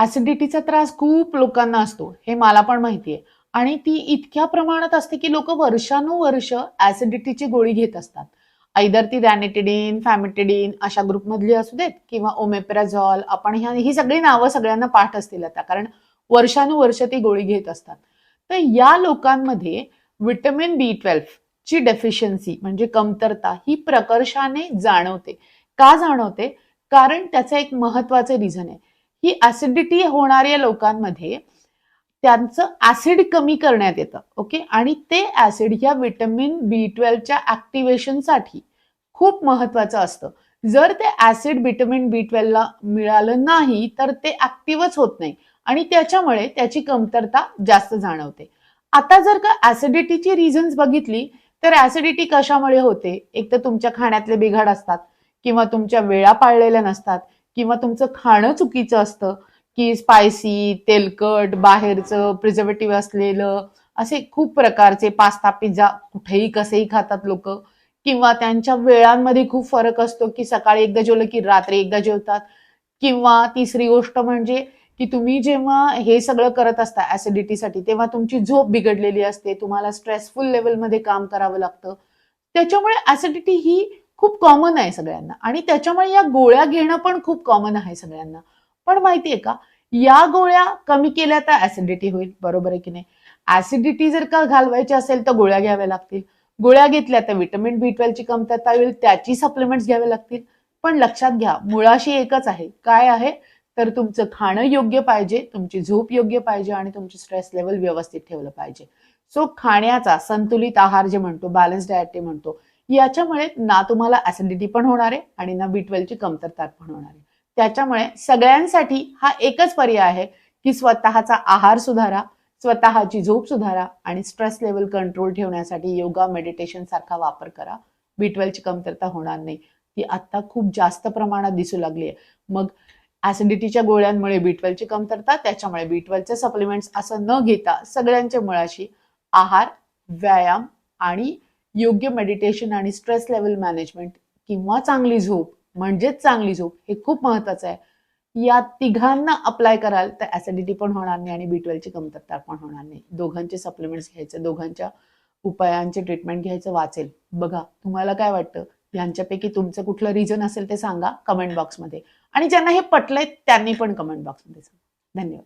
ऍसिडिटीचा त्रास खूप लोकांना असतो हे मला पण माहिती आहे आणि ती इतक्या प्रमाणात असते की लोक वर्षानुवर्ष ऍसिडिटीची गोळी घेत असतात. ऐदर ती रॅनिटिडीन फॅमिटिडीन अशा ग्रुपमधली असू देत किंवा ओमेप्राझॉल आपण ह्या ही सगळी नावं सगळ्यांना पाठ असतील आता कारण वर्षानुवर्ष ती गोळी घेत असतात. तर या लोकांमध्ये विटॅमिन बी ट्वेल्व ची डेफिशियन्सी म्हणजे कमतरता ही प्रकर्षाने जाणवते. का जाणवते? कारण त्याचं एक महत्वाचं रिझन आहे. ही ऍसिडिटी होणाऱ्या लोकांमध्ये त्यांचं ऍसिड कमी करण्यात येतं ओके? आणि ते ऍसिड ह्या विटॅमिन बी ट्वेल्वच्या ऍक्टिव्हेशनसाठी खूप महत्वाचं असतं. जर ते ऍसिड विटॅमिन बी ट्वेल्वला मिळालं नाही तर ते ऍक्टिव्हच होत नाही. आणि त्याच्यामुळे त्याची कमतरता जास्त जाणवते. आता जर का ऍसिडिटीची रिझन्स बघितली तर ऍसिडिटी कशामुळे होते? एक तर तुमच्या खाण्यातले बिघाड असतात किंवा तुमच्या वेळा पाळलेल्या नसतात किंवा तुमचं खाणं चुकीचं असतं की स्पायसी तेलकट बाहेरचं प्रिझर्वेटिव्ह असलेलं असे खूप प्रकारचे पास्ता पिझ्झा कुठेही कसेही खातात लोक. किंवा त्यांच्या वेळांमध्ये खूप फरक असतो की सकाळी एकदा जेवलं की रात्री एकदा जेवतात. किंवा तिसरी गोष्ट म्हणजे की तुम्ही जेव्हा हे सगळं करत असता ऍसिडिटीसाठी तेव्हा तुमची झोप बिघडलेली असते तुम्हाला स्ट्रेसफुल लेवलमध्ये काम करावं लागतं. त्याच्यामुळे ऍसिडिटी ही खूप कॉमन आहे सगळ्यांना. आणि त्याच्यामुळे या गोळ्या घेणं पण खूप कॉमन आहे सगळ्यांना. पण माहितीये का या गोळ्या कमी केल्या तर ऍसिडिटी होईल बरोबर आहे की नाही? ऍसिडिटी जर का घालवायची असेल तर गोळ्या घ्याव्या लागतील. गोळ्या घेतल्या तर विटॅमिन बी ट्वेल्वची कमतरता होईल त्याची सप्लिमेंट्स घ्यावे लागतील. पण लक्षात घ्या मुळाशी एकच आहे. काय आहे? तर तुमचं खाणं योग्य पाहिजे तुमची झोप योग्य पाहिजे आणि तुमची स्ट्रेस लेवल व्यवस्थित ठेवलं पाहिजे. सो खाण्याचा संतुलित आहार जे म्हणतो बॅलन्स डायट ते म्हणतो याच्यामुळे ना तुम्हाला ऍसिडिटी पण होणार आहे आणि ना बी ट्वेल्वची कमतरता पण होणार आहे. त्याच्यामुळे सगळ्यांसाठी हा एकच पर्याय आहे की स्वतःचा आहार सुधारा स्वतःची झोप सुधारा आणि स्ट्रेस लेवल कंट्रोल ठेवण्यासाठी योगा मेडिटेशन सारखा वापर करा. बी ट्वेल्वची कमतरता होणार नाही. ती आता खूप जास्त प्रमाणात दिसू लागली आहे. मग ऍसिडिटीच्या गोळ्यांमुळे बी ट्वेल्वची कमतरता त्याच्यामुळे बी ट्वेल्वचे सप्लिमेंट्स असं न घेता सगळ्यांच्या मुळाशी आहार व्यायाम आणि योग्य मेडिटेशन आणि स्ट्रेस लेवल मॅनेजमेंट किंवा चांगली झोप म्हणजेच चांगली झोप हे खूप महत्वाचं आहे. या तिघांना अप्लाय कराल तर ऍसिडिटी पण होणार नाही आणि बी ची कमतरता पण होणार नाही. दोघांचे सप्लिमेंट्स घ्यायचे दोघांच्या उपायांचे ट्रीटमेंट घ्यायचं वाचेल. बघा तुम्हाला काय वाटतं? यांच्यापैकी तुमचं कुठलं रिझन असेल ते सांगा कमेंट बॉक्समध्ये आणि ज्यांना हे पटलंय त्यांनी पण कमेंट बॉक्समध्ये सांगा. धन्यवाद.